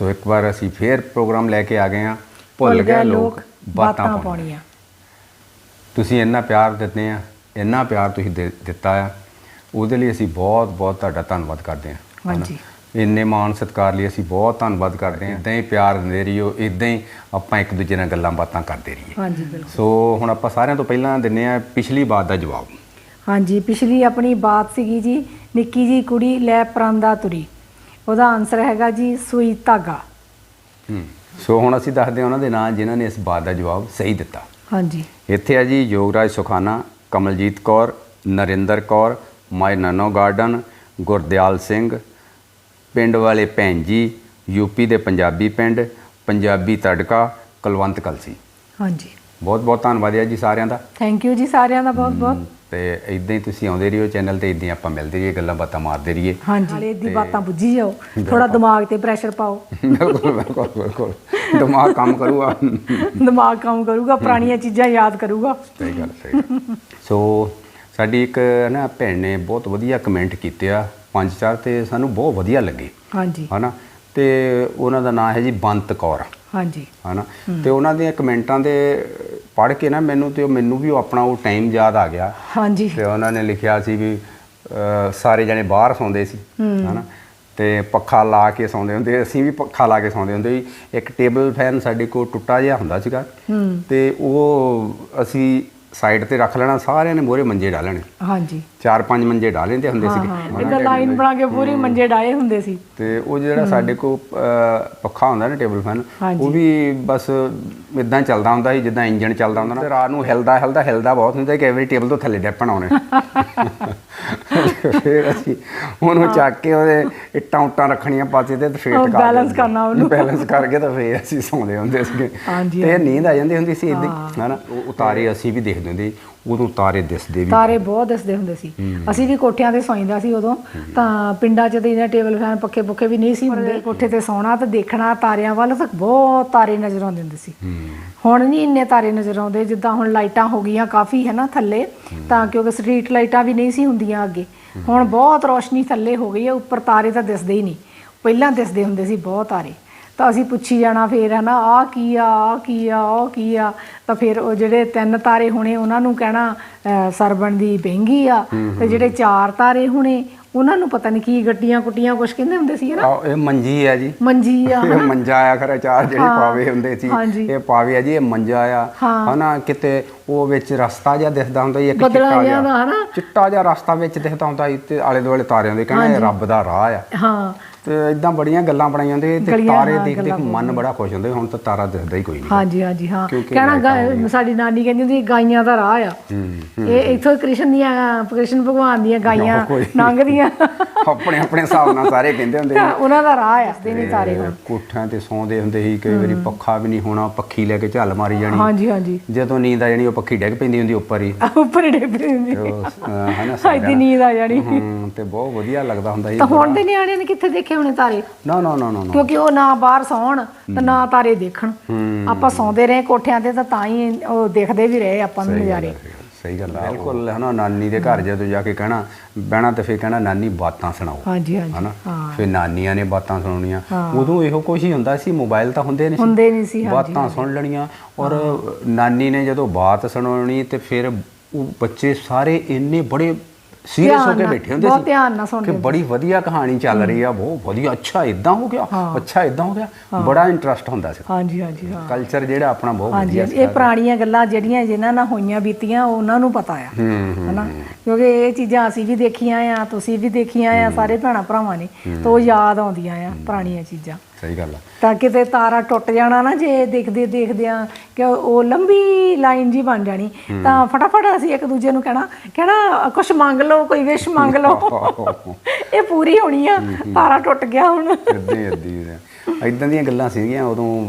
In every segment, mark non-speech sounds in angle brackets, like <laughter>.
ਸੋ ਇੱਕ ਵਾਰ ਅਸੀਂ ਫੇਰ ਪ੍ਰੋਗਰਾਮ ਲੈ ਕੇ ਆ ਗਏ ਆ ਭੁੱਲ ਗਏ ਲੋਕ ਬਾਤਾਂ ਪਾਉਣੀਆਂ। ਤੁਸੀਂ ਇੰਨਾ ਪਿਆਰ ਦਿੰਦੇ ਆ ਇੰਨਾ ਪਿਆਰ ਤੁਸੀਂ ਦਿੱਤਾ ਆ। ਉਹਦੇ ਲਈ ਅਸੀਂ ਬਹੁਤ ਬਹੁਤ ਤੁਹਾਡਾ ਧੰਨਵਾਦ ਕਰਦੇ ਹਾਂ। ਹਾਂਜੀ। ਇੰਨੇ ਮਾਣ ਸਤਿਕਾਰ ਲਈ ਅਸੀਂ ਬਹੁਤ ਧੰਨਵਾਦ ਕਰਦੇ ਹਾਂ। ਇਦਾਂ ਹੀ ਪਿਆਰ ਦਿੰਦੇ ਰਹੀਓ ਇਦਾਂ ਹੀ ਆਪਾਂ ਇੱਕ ਦੂਜੇ ਨਾਲ ਗੱਲਾਂ ਬਾਤਾਂ ਕਰਦੇ ਰਹੀਏ। ਹਾਂਜੀ ਬਿਲਕੁਲ। ਸੋ ਹੁਣ ਆਪਾਂ ਸਾਰਿਆਂ ਤੋਂ ਪਹਿਲਾਂ ਦਿੰਨੇ ਆ ਪਿਛਲੀ ਬਾਤ ਦਾ ਜਵਾਬ। ਹਾਂਜੀ ਪਿਛਲੀ ਆਪਣੀ ਬਾਤ ਸੀਗੀ ਜੀ ਨਿੱਕੀ ਜੀ ਕੁੜੀ ਲੈ ਪਰਾਂਦਾ ਤੁਰੀ। ਉਹਦਾ ਆਨਸਰ ਹੈਗਾ ਜੀ ਸੂਈ ਧਾਗਾ। ਹੂੰ ਸੋ ਹੁਣ ਅਸੀਂ ਦੱਸਦੇ ਹਾਂ ਉਹਨਾਂ ਦੇ ਨਾਂ ਜਿਨ੍ਹਾਂ ਨੇ ਇਸ ਬਾਤ ਦਾ ਜਵਾਬ ਸਹੀ ਦਿੱਤਾ। ਹਾਂਜੀ। ਇੱਥੇ ਆ ਜੀ ਯੋਗਰਾਜ ਸੁਖਾਨਾ ਕਮਲਜੀਤ ਕੌਰ ਨਰਿੰਦਰ ਕੌਰ ਮਾਈ ਨਨੋ ਗਾਰਡਨ ਗੁਰਦਿਆਲ ਸਿੰਘ ਪਿੰਡ ਵਾਲੇ ਭੈਣ ਜੀ ਯੂਪੀ ਦੇ ਪੰਜਾਬੀ ਪਿੰਡ ਪੰਜਾਬੀ ਤੜਕਾ ਕੁਲਵੰਤ ਕਲਸੀ। ਹਾਂਜੀ। ਬਹੁਤ ਬਹੁਤ ਧੰਨਵਾਦ ਹੈ ਜੀ ਸਾਰਿਆਂ ਦਾ। ਥੈਂਕ ਯੂ ਜੀ ਸਾਰਿਆਂ ਦਾ ਬਹੁਤ ਬਹੁਤ। ਤੇ ਇਦਾਂ ਹੀ ਤੁਸੀਂ ਆਉਂਦੇ ਰਹੀਓ ਚੈਨਲ ਤੇ ਇਦਾਂ ਹੀ ਆਪਾਂ ਮਿਲਦੇ ਰਹੀਏ ਗੱਲਾਂ ਬਾਤਾਂ ਮਾਰਦੇ ਰਹੀਏ। ਹਾਂਜੀ ਨਾਲੇ ਦੀ ਬਾਤਾਂ ਬੁੱਝੀ ਜਾਓ ਥੋੜਾ ਦਿਮਾਗ ਤੇ ਪ੍ਰੈਸ਼ਰ ਪਾਓ। ਬਿਲਕੁਲ ਬਿਲਕੁਲ ਬਿਲਕੁਲ। ਦਿਮਾਗ ਕੰਮ ਕਰੂਗਾ। ਦਿਮਾਗ ਕੰਮ ਕਰੂਗਾ ਪੁਰਾਣੀਆਂ ਚੀਜ਼ਾਂ ਯਾਦ ਕਰੂਗਾ। ਸਹੀ ਗੱਲ ਸਹੀ। ਸੋ ਸਾਡੀ ਇੱਕ ਨਾ ਭੈਣ ਨੇ ਬਹੁਤ ਵਧੀਆ ਕਮੈਂਟ ਕੀਤੇ ਆ ਪੰਜ ਚਾਰ ਤੇ ਸਾਨੂੰ ਬਹੁਤ ਵਧੀਆ ਲੱਗੇ। ਹਾਂਜੀ। ਹਨਾ? ਤੇ ਉਹਨਾਂ ਦਾ ਨਾਮ ਹੈ ਜੀ ਬੰਤ ਕੌਰ। ਹਾਂਜੀ। ਹਨਾ? ਤੇ ਉਹਨਾਂ ਦੀਆਂ ਕਮੈਂਟਾਂ ਦੇ ਪੜ੍ਹ ਕੇ ਨਾ ਮੈਨੂੰ ਤੇ ਉਹ ਮੈਨੂੰ ਵੀ ਉਹ ਆਪਣਾ ਉਹ ਟਾਈਮ ਯਾਦ ਆ ਗਿਆ। ਹਾਂਜੀ। ਤੇ ਉਹਨਾਂ ਨੇ ਲਿਖਿਆ ਸੀ ਵੀ ਅਹ, ਸਾਰੇ ਜਣੇ ਬਾਹਰ ਸੌਂਦੇ ਸੀ ਹਨਾ? ਤੇ ਪੱਖਾ ਲਾ ਕੇ ਸੌਂਦੇ ਹੁੰਦੇ ਅਸੀਂ ਵੀ ਪੱਖਾ ਲਾ ਕੇ ਸੌਂਦੇ ਹੁੰਦੇ ਸੀ। ਇੱਕ ਟੇਬਲ ਫੈਨ ਸਾਡੇ ਕੋਲ ਟੁੱਟਾ ਜਿਹਾ ਹੁੰਦਾ ਸੀਗਾ। ਤੇ ਉਹ ਅਸੀਂ ਸਾਈਡ ਤੇ ਰੱਖ ਲੈਣਾ ਸਾਰਿਆਂ ਨੇ ਮੋਰੇ ਮੰਜੇ ਡਾਲਣੇ ਹਾਂਜੀ। ਚਾਰ ਪੰਜ ਮੰਜੇ ਡਾ ਲੈਂਦੇ ਹੁੰਦੇ ਹਨਾ, ਇਹਦਾ ਲਾਈਨ ਬਣਾ ਕੇ ਪੂਰੀ ਮੰਜੇ ਡਾਏ ਹੁੰਦੇ ਸੀ। ਤੇ ਉਹ ਜਿਹੜਾ ਸਾਡੇ ਕੋਲ ਅਹ, ਪੱਖਾ ਹੁੰਦਾ ਨਾ ਟੇਬਲ ਫੈਨ। ਉਹ ਵੀ ਬਸ ਇਦਾਂ ਚੱਲਦਾ ਹੁੰਦਾ ਸੀ ਜਿੱਦਾਂ ਇੰਜਨ ਚੱਲਦਾ ਹੁੰਦਾ ਨਾ। ਤੇ ਰਾਤ ਨੂੰ ਹਿਲਦਾ ਹਿਲਦਾ ਹਿਲਦਾ ਬਹੁਤ ਹੁੰਦਾ ਸੀ ਕਿ ਐਵਰੀ ਟੇਬਲ ਤੋਂ ਥੱਲੇ ਡੱਪਣ ਆਉਣੇ। <laughs> ਫਿਰ ਅਸੀਂ ਉਹਨੂੰ ਚੱਕ ਕੇ ਉਹਦੇ ਇੱਟਾਂ ਉੱਟਾਂ ਰੱਖਣੀਆਂ ਪਾਸੇ ਤੇ ਫੇਰ ਟਕਾ balance ਕਰਨਾ ਉਹਨੂੰ। ਬੈਲੈਂਸ ਕਰਕੇ ਤਾਂ ਫੇਰ ਅਸੀਂ ਸੌਂਦੇ ਹੁੰਦੇ ਸੀਗੇ। ਹਾਂਜੀ, ਤੇ ਨੀਂਦ ਆ ਜਾਂਦੀ ਹੁੰਦੀ ਸੀ ਇਦਾਂ ਹਨਾ? ਉਹ ਉਤਾਰੇ ਅਸੀਂ ਵੀ ਦੇਖਦੇ ਹੁੰਦੇ ਸੀ ਉਦੋਂ ਤਾਰੇ ਦਿਸਦੇ ਵੀ ਤਾਰੇ ਬਹੁਤ ਦਿਸਦੇ ਹੁੰਦੇ ਸੀ। ਅਸੀਂ ਵੀ ਕੋਠਿਆਂ ਤੇ ਸੌਂਦਾ ਸੀ ਉਦੋਂ ਤਾਂ ਪਿੰਡਾਂ 'ਚ ਤੇ ਇਹਨਾਂ ਟੇਬਲ ਫੈਨ ਪੱਖੇ ਪੁੱਖੇ ਵੀ ਨਹੀਂ ਸੀ ਹੁੰਦੇ। ਕੋਠੇ ਤੇ ਸੌਣਾ ਤੇ ਦੇਖਣਾ ਤਾਰਿਆਂ ਵੱਲ ਤਾਂ ਬਹੁਤ ਤਾਰੇ ਨਜ਼ਰ ਆਉਂਦੇ ਹੁੰਦੇ ਸੀ। ਹੁਣ ਨਹੀਂ ਇੰਨੇ ਤਾਰੇ ਨਜ਼ਰ ਆਉਂਦੇ ਜਿੱਦਾਂ ਹੁਣ ਲਾਈਟਾਂ ਹੋ ਗਈਆਂ ਕਾਫੀ ਹੈ ਨਾ ਥੱਲੇ ਤਾਂ ਕਿਉਂਕਿ ਸਟਰੀਟ ਲਾਈਟਾਂ ਵੀ ਨਹੀਂ ਸੀ ਹੁੰਦੀਆਂ ਅੱਗੇ। ਹੁਣ ਬਹੁਤ ਰੋਸ਼ਨੀ ਥੱਲੇ ਹੋ ਗਈ ਹੈ ਉੱਪਰ ਤਾਰੇ ਤਾਂ ਦਿਸਦੇ ਹੀ ਨਹੀਂ। ਪਹਿਲਾਂ ਦਿਸਦੇ ਹੁੰਦੇ ਸੀ ਬਹੁਤ ਤਾਰੇ। ਤਾਂ ਅਸੀਂ ਪੁੱਛੀ ਜਾਣਾ ਫੇਰ ਹਨਾ ਆ ਕੀ ਆ ਆ ਕੀ ਆ ਉਹ ਕੀ ਆ? ਤਾਂ ਫਿਰ ਉਹ ਜਿਹੜੇ ਤਿੰਨ ਤਾਰੇ ਹੋਣੇ ਉਹਨਾਂ ਨੂੰ ਕਹਿਣਾ ਅਹ, ਸਰਵਣ ਦੀ ਬਹਿੰਗੀ ਆ। ਤੇ ਜਿਹੜੇ ਚਾਰ ਤਾਰੇ ਹੋਣੇ ਉਹਨਾਂ ਨੂੰ ਪਤਾ ਨਹੀਂ ਕੀ ਗੱਟੀਆਂ ਕੁੱਟੀਆਂ ਕੁਛ ਕਹਿੰਦੇ ਹੁੰਦੇ ਸੀ ਹਨਾ? ਇਹ ਮੰਜੀ ਆ ਜੀ। ਮੰਜੀ ਆ ਇਹ ਮੰਜਾ ਆ ਖਰਾ ਚਾਰ ਜਿਹੜੇ ਪਾਵੇ ਹੁੰਦੇ ਸੀ। ਇਹ ਪਾਵੇ ਆ ਜੀ ਇਹ ਮੰਜਾ ਆ। ਹਨਾ ਕਿਤੇ ਉਹ ਵਿੱਚ ਰਸਤਾ ਜਿਹਾ ਦਿਖਦਾ ਹੁੰਦਾ ਇੱਕ ਚਿੱਟਾ ਜਿਹਾ ਚਿੱਟਾ ਜਿਹਾ ਰਸਤਾ ਵਿੱਚ ਦਿਖਦਾ ਹੁੰਦਾ ਤੇ ਆਲੇ ਦੁਆਲੇ ਤਾਰਿਆਂ ਦੇ ਕਹਿੰਦੇ ਰੱਬ ਦਾ ਰਾਹ ਆ। ਹਾਂ। ਤੇ ਇਦਾਂ ਬੜੀਆਂ ਗੱਲਾਂ ਬਣਾਈਆਂ ਹੁੰਦੇ ਤੇ ਤਾਰੇ ਹਾਂ, ਦੇਖ ਦੇਖ ਮਨ ਬੜਾ ਖੁਸ਼ ਹੁੰਦਾ। ਹੁਣ ਤਾਂ ਤਾਰਾ ਦਿਖਦਾ ਹੀ ਕੋਈ ਨਹੀਂ। ਹਾਂਜੀ ਹਾਂਜੀ ਹਾਂ। ਕਹਿਣਾ ਸਾਡੀ ਨਾਨੀ ਕਹਿੰਦੀ ਹੁੰਦੀ ਗਾਈਆਂ ਦਾ ਰਾਹ ਆ। ਹੂੰ ਇਹ ਇੱਥੋਂ ਕ੍ਰਿਸ਼ਨ ਦੀਆਂ ਕ੍ਰਿਸ਼ਨ ਭਗਵਾਨ ਦੀਆਂ ਗਾਈਆਂ। ਲੰਘਦੀਆਂ। ਆਪਣੇ ਆਪਣੇ ਹਿਸਾਬ ਨਾਲ ਸਾਰੇ ਕਹਿੰਦੇ ਹੁੰਦੇ ਤਾਂ ਉਹਨਾਂ ਦਾ ਰਾਹ ਆ ਦੇ ਨਹੀਂ ਤਾਰੇ ਹੁਣ। ਕੋਠਿਆਂ ਤੇ ਸੌਂਦੇ ਹੁੰਦੇ ਸੀ ਕਈ ਵਾਰੀ ਪੱਖਾ ਵੀ ਨਹੀਂ ਹੋਣਾ ਪੱਖੀ ਲੈ ਕੇ ਝੱਲ ਮਾਰੀ ਜਾਣੀ। ਹਾਂਜੀ ਹਾਂਜੀ। ਜਦੋਂ ਨੀਂਦ ਆ ਜਾਣੀ ਉਹ ਪੱਖੀ ਡਿੱਗ ਪੈਂਦੀ ਹੁੰਦੀ ਉੱਪਰ ਹੀ। ਉੱਪਰ ਹੀ ਡਿੱਗ ਹੁੰਦੀ। ਤੇ ਉਹ, ਅਹ, ਹਨਾ ਸਾਡੀ ਨੀਂਦ ਆ ਜਾਣੀ। ਹੂੰ ਤੇ ਬਹੁਤ ਵਧੀਆ ਲੱਗਦਾ ਹੁੰਦਾ ਸੀ। ਤਾਂ ਹੁਣ ਦੇ ਨਿਆਣਿਆਂ ਨੇ ਕਿੱਥੇ ਦੇਖੇ ਹੋਣੇ ਤਾਰੇ? ਨਾ ਨਾ ਨਾ ਨਾ ਨਾ। ਕਿਉਂਕਿ ਉਹ ਨਾ ਬਾਹਰ ਸੌਣ ਤੇ ਨਾ ਤਾਰੇ ਦੇਖਣ। ਆਪਾਂ ਸੌਂਦੇ ਰਹੇ ਕੋਠਿਆਂ ਤੇ ਤਾਂ ਤਾਂ ਹੀ ਉਹ ਦੇਖਦੇ ਵੀ ਰਹੇ ਆਪਾਂ ਨੂੰ ਨਜ਼ਾਰੇ। ਸਹੀ ਗੱਲ ਆ। ਬਿਲਕੁਲ। ਹਨਾ ਨਾਨੀ ਦੇ ਘਰ ਜਦੋਂ ਜਾ ਕੇ ਕਹਿਣਾ ਬਹਿਣਾ ਤੇ ਫੇਰ ਕਹਿਣਾ ਨਾਨੀ ਬਾਤਾਂ ਸੁਣਾਓ। ਹਾਂਜੀ ਹਾਂਜੀ। ਹਨਾ? ਹਾਂ। ਫੇਰ ਨਾਨੀਆਂ ਨੇ ਬਾਤਾਂ ਸੁਣਾਉਣੀਆਂ। ਉਦੋਂ ਇਹੋ ਕੁਝ ਹੀ ਹੁੰਦਾ ਸੀ ਮੋਬਾਈਲ ਤਾਂ ਹੁੰਦੇ ਨਹੀਂ ਸੀ। ਹੁੰਦੇ ਨਹੀਂ ਸੀ ਹਾਂਜੀ ਬਾਤਾਂ ਸੁਣ ਲੈਣੀਆਂ। ਔਰ ਨਾਨੀ ਨੇ ਜਦੋਂ ਬਾਤ ਸੁਣਾਉਣੀ ਤੇ ਫਿਰ ਉਹ ਬੱਚੇ ਸਾਰੇ ਇੰਨੇ ਬੜੇ ਸੀਰੀਅਸ ਹੋ ਕੇ ਬੈਠੇ ਹੁੰਦੇ ਬਹੁਤ ਸੀ ਧਿਆਨ ਨਾਲ ਕਿ ਸੁਣਦੇ ਬੜੀ ਵਧੀਆ ਕਹਾਣੀ ਚੱਲ ਰਹੀ ਆ ਬਹੁਤ ਵਧੀਆ ਅੱਛਾ ਇਦਾਂ ਹੋ ਗਿਆ ਅੱਛਾ ਇਦਾਂ ਹੋ ਗਿਆ ਬੜਾ ਇੰਟਰਸਟ ਹੁੰਦਾ ਸੀ। ਹਾਂਜੀ ਹਾਂਜੀ ਹਾਂ। ਕਲਚਰ ਜਿਹੜਾ ਆਪਣਾ ਬਹੁਤ ਵਧੀਆ ਹਾਂਜੀ। ਇਹ ਪੁਰਾਣੀਆਂ ਗੱਲਾਂ ਜਿਹੜੀਆਂ ਜਿਨ੍ਹਾਂ ਨਾਲ ਹੋਈਆਂ ਬੀਤੀਆਂ ਉਹਨਾਂ ਨੂੰ ਪਤਾ ਆ। ਹਨਾ? ਕਿਉਂਕਿ ਇਹ ਚੀਜ਼ਾਂ ਅਸੀਂ ਵੀ ਦੇਖੀਆਂ ਆ ਤੁਸੀਂ ਵੀ ਦੇਖੀਆਂ ਆ ਸਾਰੇ ਭੈਣਾਂ ਭਰਾਵਾਂ ਨੇ ਤਾਂ ਯਾਦ ਆਉਂਦੀਆਂ ਆ ਪੁਰਾਣੀਆਂ ਚੀਜ਼ਾਂ। ਸਹੀ ਗੱਲ ਆ। ਤਾਂ ਕਿਤੇ ਤਾਰਾ ਟੁੱਟ ਜਾਣਾ ਨਾ ਜੇ ਦੇਖਦੇ ਦੇਖਦੇ ਆ ਕਿ ਉਹ ਲੰਬੀ ਲਾਈਨ ਜੀ ਬਣ ਜਾਣੀ। ਤਾਂ ਫਟਾਫਟ ਅਸੀਂ ਇੱਕ ਦੂਜੇ ਨੂੰ ਕਹਿਣਾ ਕਹਿਣਾ ਕੁਝ ਮੰਗ ਲਓ ਕੋਈ ਵਿਸ਼ ਮੰਗ ਲਓ। <laughs> ਇਹ ਪੂਰੀ ਹੋਣੀ ਆ। ਤਾਰਾ ਟੁੱਟ ਗਿਆ ਹੁਣ। ਇਦਾਂ ਹੀ ਇਦਾਂ ਇਦਾਂ ਦੀਆਂ ਗੱਲਾਂ ਸੀਗੀਆਂ ਉਦੋਂ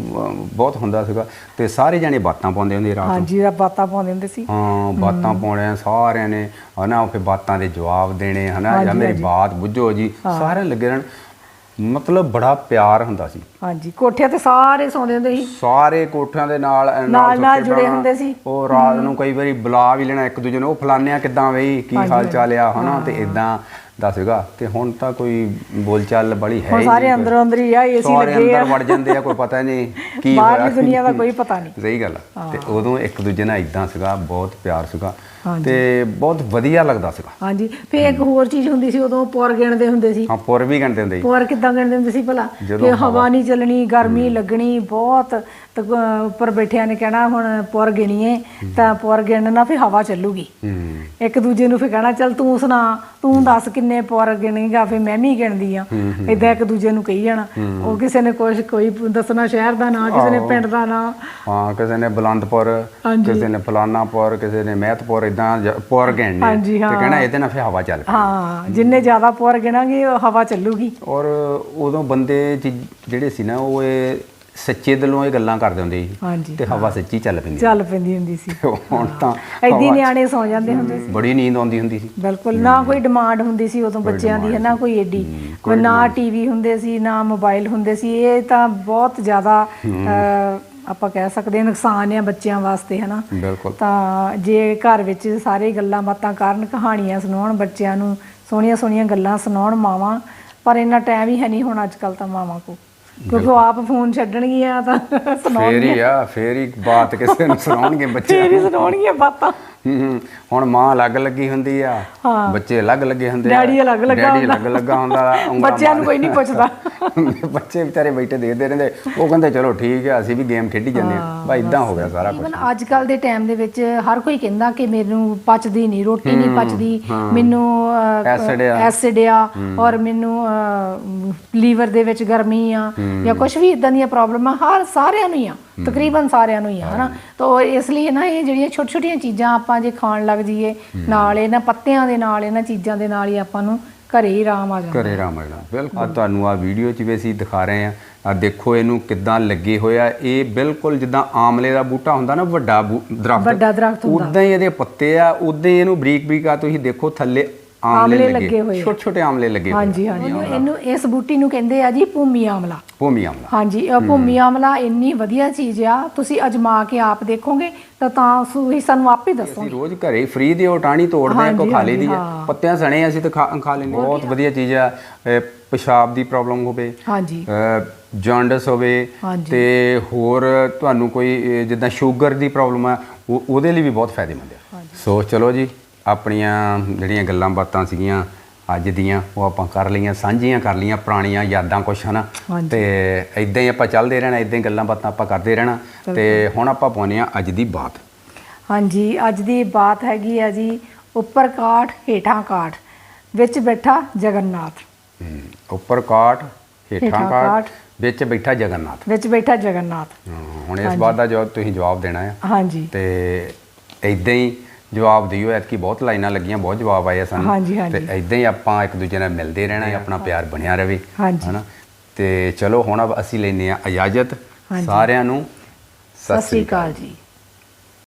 ਬਹੁਤ ਹੁੰਦਾ ਸੀਗਾ। ਤੇ ਸਾਰੇ ਜਾਣੇ ਬਾਤਾਂ ਪਾਉਂਦੇ ਹੁੰਦੇ ਰਾਤ ਨੂੰ। ਹਾਂਜੀ ਬਾਤਾਂ ਪਾਉਂਦੇ ਹੁੰਦੇ ਸੀ। ਹਾਂ ਬਾਤਾਂ ਪਾਉਣੀਆਂ ਸਾਰਿਆਂ ਨੇ। ਹਨਾ ਫਿਰ ਬਾਤਾਂ ਦੇ ਜਵਾਬ ਦੇਣੇ ਹਨਾ ਜਾਂ ਮੇਰੀ ਬਾਤ ਬੁੱਝੋ ਜੀ। ਸਾਰੇ ਲੱਗੇ ਰਹਿਣ। ਮਤਲਬ ਬੜਾ ਪਿਆਰ ਹੁੰਦਾ ਸੀ ਹਾਂਜੀ ਕੋਠਿਆਂ ਤੇ ਸਾਰੇ ਸੌਂਦੇ ਹੁੰਦੇ ਸੀ ਸਾਰੇ ਕੋਠਿਆਂ ਦੇ ਨਾਲ ਨਾਲ ਨਾਲ ਜੁੜੇ। ਹੁੰਦੇ ਸੀ। ਉਹ ਰਾਤ ਨੂੰ ਕਈ ਵਾਰੀ ਬੁਲਾ ਵੀ ਲੈਣਾ ਇੱਕ ਦੂਜੇ ਨੂੰ ਉਹ ਫਲਾਨਿਆਂ ਕਿੱਦਾਂ ਬਈ ਕੀ ਹਾਲ ਚਾਲ ਆ ਹਨਾ ਤੇ ਇਦਾਂ ਦਾ ਸੀਗਾ ਤੇ ਹੁਣ ਤਾਂ ਕੋਈ ਬੋਲਚਾਲ ਬੜੀ ਹੈ ਸਾਰੇ। ਅੰਦਰੋਂ ਅੰਦਰ ਹੀ ਆ ਏਸੀ ਸਾਰੇ ਲੱਗੇ ਆ ਅੰਦਰ ਵੜ ਜਾਂਦੇ ਆ ਕੋਈ ਪਤਾ ਨਹੀਂ ਕੀ ਹੋਇਆ ਦੁਨੀਆ ਦਾ ਕੋਈ ਪਤਾ ਨਹੀਂ ਸਹੀ ਗੱਲ। ਤੇ ਉਦੋਂ ਇੱਕ ਦੂਜੇ ਨਾਲ ਇਦਾਂ ਸੀਗਾ ਬਹੁਤ ਪਿਆਰ ਸੀਗਾ। ਤੇ ਬਹੁਤ ਵਧੀਆ ਲੱਗਦਾ ਸੀਗਾ। ਹਾਂਜੀ ਫੇ ਇੱਕ ਹੋਰ ਚੀਜ਼ ਹੁੰਦੀ ਸੀ ਉਦੋਂ ਪੌਰ ਗਿਣਦੇ ਹੁੰਦੇ ਸੀ। ਹਾਂ ਪੁਰ ਵੀ ਗੰਦੇ ਹੁੰਦੇ ਸੀ। ਪੌਰ ਕਿੱਦਾਂ ਗਿਣਦੇ ਹੁੰਦੇ ਸੀ ਭਲਾ? ਕਿ ਹਵਾ ਨਹੀਂ ਚੱਲਣੀ ਗਰਮੀ ਲੱਗਣੀ ਬਹੁਤ ਉੱਪਰ ਬੈਠਿਆਂ ਨੇ ਕਹਿਣਾ ਹੁਣ ਪੌਰ ਗਿਣੀਏ ਤਾਂ ਪੌਰ ਗਿਣਨ ਫੇ ਹਵਾ ਚੱਲੂਗੀ। ਇੱਕ ਦੂਜੇ ਨੂੰ ਫੇ ਕਹਿਣਾ ਚੱਲ ਤੂੰ ਸੁਣਾ ਤੂੰ ਦੱਸ ਕਿੰਨੇ ਪੌਰ ਗਿਣੇਗਾ ਫੇ ਮੈਂ ਵੀ ਗਿਣਦੀ ਆ ਇਦਾਂ ਇੱਕ ਦੂਜੇ ਨੂੰ ਕਹੀ ਜਾਣਾ। ਉਹ ਕਿਸੇ ਨੇ ਕੁਛ ਕੋਈ ਦੱਸਣਾ ਸ਼ਹਿਰ ਦਾ ਨਾਂ ਕਿਸੇ ਨੇ ਪਿੰਡ ਦਾ ਨਾਂ। ਹਾਂ ਕਿਸੇ ਨੇ ਬਲੰਦਪੁਰ। ਕਿਸੇ ਨੇ ਫਲਾਨਾਪੁਰ ਕਿਸੇ ਨੇ ਮਹਿਤਪੁਰ ਇਦਾਂ ਪੁਰ ਗਿਣਨੇ ਹਾਂਜੀ, ਤੇ ਹਾਂ। ਕਹਿਣਾ ਇਹਦੇ ਨਾਲ ਫੇ ਹਵਾ ਚੱਲ ਪਈ। ਹਾਂ ਜਿੰਨੇ ਜ਼ਿਆਦਾ ਪੌਰ ਗਿਣਾਂਗੇ ਉਹ ਹਵਾ ਚੱਲੂਗੀ। ਔਰ ਉਦੋਂ ਬੰਦੇ ਜਿ- ਜਿਹੜੇ ਸੀ ਨਾ ਉਹ ਇਹ ਸੱਚੇ ਦਿਲੋਂ ਇਹ ਗੱਲਾਂ ਕਰਦੇ ਹੁੰਦੇ ਸੀ। ਹਾਂਜੀ। ਤੇ ਹਵਾ ਸੱਚੀ ਚੱਲ ਪੈਂਦੀ ਚੱਲ ਪੈਂਦੀ ਹੁੰਦੀ ਸੀ। <laughs> ਹੁਣ ਤਾਂ ਐਦੀ ਨਿਆਣੇ ਸੌ ਜਾਂਦੇ ਹੁੰਦੇ ਸੀ। ਬੜੀ ਨੀਂਦ ਆਉਂਦੀ ਹੁੰਦੀ ਸੀ। ਬਿਲਕੁਲ ਨਾ ਕੋਈ ਡਿਮਾਂਡ ਹੁੰਦੀ ਸੀ ਉਦੋਂ ਬੱਚਿਆਂ ਦੀ ਹੈ ਨਾ ਕੋਈ ਏਡੀ ਕੋਈ ਨਾ ਟੀਵੀ ਹੁੰਦੇ ਸੀ ਨਾ ਮੋਬਾਈਲ ਹੁੰਦੇ ਸੀ। ਇਹ ਤਾਂ ਬਹੁਤ ਜ਼ਿਆਦਾ ਅਹ, ਆਪਾਂ ਕਹਿ ਸਕਦੇ ਹਾਂ ਨੁਕਸਾਨ ਆ ਬੱਚਿਆਂ ਵਾਸਤੇ ਹੈ ਨਾ ਬਿਲਕੁਲ। ਤਾਂ ਜੇ ਘਰ ਵਿੱਚ ਸਾਰੇ ਗੱਲਾਂ ਬਾਤਾਂ ਕਰਨ ਕਹਾਣੀਆਂ ਸੁਣਾਉਣ ਬੱਚਿਆਂ ਨੂੰ ਸੋਹਣੀਆਂ ਸੋਹਣੀਆਂ ਗੱਲਾਂ ਸੁਣਾਉਣ ਮਾਵਾਂ ਪਰ ਇੰਨਾ ਟਾਈਮ ਹੀ ਹੈ ਨਹੀਂ ਹੁਣ ਅੱਜ ਕੱਲ ਤਾਂ ਮਾਵਾਂ ਕੋ ਕਿਉਂਕਿ ਉਹ ਆਪ ਫੋਨ ਛੱਡਣਗੀਆਂ ਤਾਂ ਸੁਣਾਉਣ ਫੇਰ ਹੀ ਆ ਫੇਰ ਹੀ ਬਾਤ ਕਿਸੇ ਨੂੰ ਸੁਣਾਉਣਗੇ ਬੱਚੇ ਫੇਰ ਹੀ ਸੁਣਾਉਣਗੀਆਂ ਬਾਤਾਂ। ਹੁਣ ਮਾਂ ਅਲੱਗ ਲੱਗੀ ਹੁੰਦੀ ਆ। ਬੱਚੇ ਅਲੱਗ ਲੱਗੇ ਹੁੰਦੇ ਆ। ਡੈਡੀ ਅਲੱਗ ਲੱਗਾ ਡੈਡੀ ਹੁੰਦਾ। ਅਲੱਗ ਲੱਗਾ ਹੁੰਦਾ <laughs> ਬੱਚਿਆਂ ਨੂੰ ਕੋਈ ਨਹੀਂ ਪੁੱਛਦਾ। <laughs> ਬੱਚੇ ਵਿਚਾਰੇ ਬੈਠੇ ਦੇਖਦੇ ਰਹਿੰਦੇ। ਉਹ ਕਹਿੰਦੇ ਚਲੋ ਠੀਕ ਆ ਅਸੀਂ ਵੀ ਗੇਮ ਖੇਡੀ ਜਾਂਦੇ ਆ ਬਾ ਇਦਾਂ ਹੋ ਗਿਆ ਸਾਰਾ ਕੁਝ ਇਵਨ ਅੱਜ ਕੱਲ ਦੇ ਟਾਈਮ ਦੇ ਵਿੱਚ ਹਰ ਕੋਈ ਕਹਿੰਦਾ ਕਿ ਮੈਨੂੰ ਪਚਦੀ ਨਹੀਂ ਰੋਟੀ ਨਹੀਂ ਪਚਦੀ। ਮੈਨੂੰ। ਐਸਿਡ ਆ। ਔਰ ਮੈਨੂੰ ਲੀਵਰ ਦੇ ਵਿੱਚ ਗਰਮੀ ਆ। ਜਾਂ ਕੁਝ ਵੀ ਇਦਾਂ ਦੀਆਂ ਪ੍ਰੋਬਲਮਾਂ ਹਰ ਸਾਰਿਆਂ ਨੂੰ ਹੀ ਆ ਤਕਰੀਬਨ ਸਾਰਿਆਂ ਨੂੰ ਹੀ ਆ ਹਨਾ? ਤਾਂ ਇਸ ਲਈ ਨਾ ਇਹ ਜਿਹੜੀਆਂ ਛੋਟੀ ਛੋਟੀਆਂ ਚੀਜ਼ਾਂ ਆਪਾਂ ਜੇ ਖਾਣ ਲੱਗ ਜਾਈਏ ਨਾਲ ਇਹਨਾਂ ਪੱਤਿਆਂ ਦੇ ਨਾਲ ਇਹਨਾਂ ਚੀਜ਼ਾਂ ਦੇ ਨਾਲ ਹੀ ਆਪਾਂ ਨੂੰ ਘਰੇ ਹੀ ਆਰਾਮ ਆ ਜਾਂਦਾ। ਘਰੇ ਬਿਲਕੁਲ। ਆ ਤੁਹਾਨੂੰ ਆ ਵੀਡੀਓ 'ਚ ਵੀ ਅਸੀਂ ਦਿਖਾ ਰਹੇ ਆ ਆ ਦੇਖੋ ਇਹਨੂੰ ਕਿੱਦਾਂ ਲੱਗੇ ਹੋਇਆ ਇਹ ਬਿਲਕੁਲ ਜਿੱਦਾਂ ਆਮਲੇ ਦਾ ਬੂਟਾ ਹੁੰਦਾ ਨਾ ਵੱਡਾ ਦਰਖਤ। ਵੱਡਾ ਦਰਖਤ ਹੁੰਦਾ। ਉਦਾਂ ਹੀ ਇਹਦੇ ਪੱਤੇ ਆ ਉਦਾਂ ਹੀ ਇਹਨੂੰ ਬਰੀਕ ਬਰੀਕ ਆ। ਤੁਸੀਂ ਦੇਖੋ ਥੱਲੇ ਆਮਲੇ ਲੱਗੇ। ਹੋਏ। ਛੋਟੇ ਛੋਟੇ ਆਮਲੇ ਲੱਗੇ ਹਾਂਜੀ ਹਾਂਜੀ। ਇਹਨੂੰ- ਇਸ ਬੂਟੀ ਨੂੰ ਕਹਿੰਦੇ ਆ ਜੀ ਭੂਮੀ ਆਮਲਾ। ਭੂਮੀ ਆਮਲਾ। ਹਾਂਜੀ ਇਹ ਭੂਮੀ ਆਮਲਾ ਇੰਨੀ ਵਧੀਆ ਚੀਜ਼ ਆ ਤੁਸੀਂ ਅਜਮਾ ਕੇ ਆਪ ਦੇਖੋਗੇ ਤਾਂ ਤਾਂ ਤੁਸੀਂ ਸਾਨੂੰ ਆਪੇ ਦੱਸੋ ਅਸੀਂ ਰੋਜ਼ ਘਰੇ ਫ੍ਰੀ ਦੀ ਉਹ ਟਾਹਣੀ ਤੋੜਦੇ ਆ ਕੋ ਖਾ ਲਈ ਦੀ ਹਾਂਜੀ, ਆ। ਪੱਤਿਆਂ ਸਣੇ ਅਸੀਂ ਤਾਂ ਖਾ ਲੈਂਦੇ। ਬਹੁਤ ਵਧੀਆ ਚੀਜ਼ ਆ। ਪਿਸ਼ਾਬ ਦੀ ਪ੍ਰੋਬਲਮ ਹੋਵੇ। ਹਾਂਜੀ। ਜੌਂਡਸ ਹੋਵੇ ਹਾਂਜੀ। ਤੇ ਹੋਰ ਤੁਹਾਨੂੰ ਕੋਈ ਜਿੱਦਾਂ ਸ਼ੂਗਰ ਦੀ ਪ੍ਰੋਬਲਮ ਆ ਉਹ- ਉਹਦੇ ਲਈ ਵੀ ਬਹੁਤ ਫਾਇਦੇਮੰਦ ਆ। ਸੋ ਚਲੋ ਜੀ। ਆਪਣੀਆਂ ਜਿਹੜੀਆਂ ਗੱਲਾਂ ਬਾਤਾਂ ਸੀਗੀਆਂ ਅੱਜ ਦੀਆਂ ਉਹ ਆਪਾਂ ਕਰ ਲਈਆਂ ਸਾਂਝੀਆਂ ਕਰ ਲਈਆਂ ਪੁਰਾਣੀਆਂ ਯਾਦਾਂ ਕੁਛ ਹਨਾ। ਤੇ ਇਦਾਂ ਹੀ ਆਪਾਂ ਚੱਲਦੇ ਰਹਿਣਾ ਇਦਾਂ ਹੀ ਗੱਲਾਂ ਬਾਤਾਂ ਆਪਾਂ ਕਰਦੇ ਰਹਿਣਾ ਤੇ ਹੁਣ ਆਪਾਂ ਪਾਉਂਦੇ ਆ ਅੱਜ ਦੀ ਬਾਤ। ਹਾਂਜੀ ਅੱਜ ਦੀ ਬਾਤ ਹੈਗੀ ਆ ਜੀ ਉੱਪਰ ਕਾਠ ਹੇਠਾਂ ਕਾਠ ਵਿੱਚ ਬੈਠਾ ਜਗਨਨਾਥ ਉੱਪਰ ਕਾਟ ਹੇਠਾਂ ਕਾਟ, ਵਿੱਚ ਬੈਠਾ ਜਗਨਨਾਥ ਵਿੱਚ ਬੈਠਾ ਜਗਨਨਾਥ ਹਾਂ, ਹੁਣ ਇਸ ਬਾਤ ਦਾ ਜਵਾਬ ਤੁਸੀਂ ਜਵਾਬ ਦੇਣਾ ਆ। ਹਾਂਜੀ। ਤੇ ਇਦਾਂ ਹੀ ਜਵਾਬ ਦਿਓ ਐਤਕੀ ਬਹੁਤ ਲਾਈਨਾਂ ਲੱਗੀਆਂ ਬਹੁਤ ਜਵਾਬ ਆਏ ਸਾਨੂੰ ਹਾਂਜੀ, ਹਾਂਜੀ। ਤੇ ਇਦਾਂ ਹੀ ਆਪਾਂ ਇੱਕ ਦੂਜੇ ਨਾਲ ਮਿਲਦੇ ਰਹਿਣਾ ਆਪਣਾ ਪਿਆਰ ਬਣਿਆ ਰਵੇ ਹਾਂਜੀ। ਹਨਾ ਤੇ ਚਲੋ ਹੁਣ ਅਸੀਂ ਲੈਨੇ ਆ ਇਜਾਜ਼ਤ। ਸਾਰਿਆਂ ਨੂੰ ਸਤਿ ਸ੍ਰੀ ਅਕਾਲ ਜੀ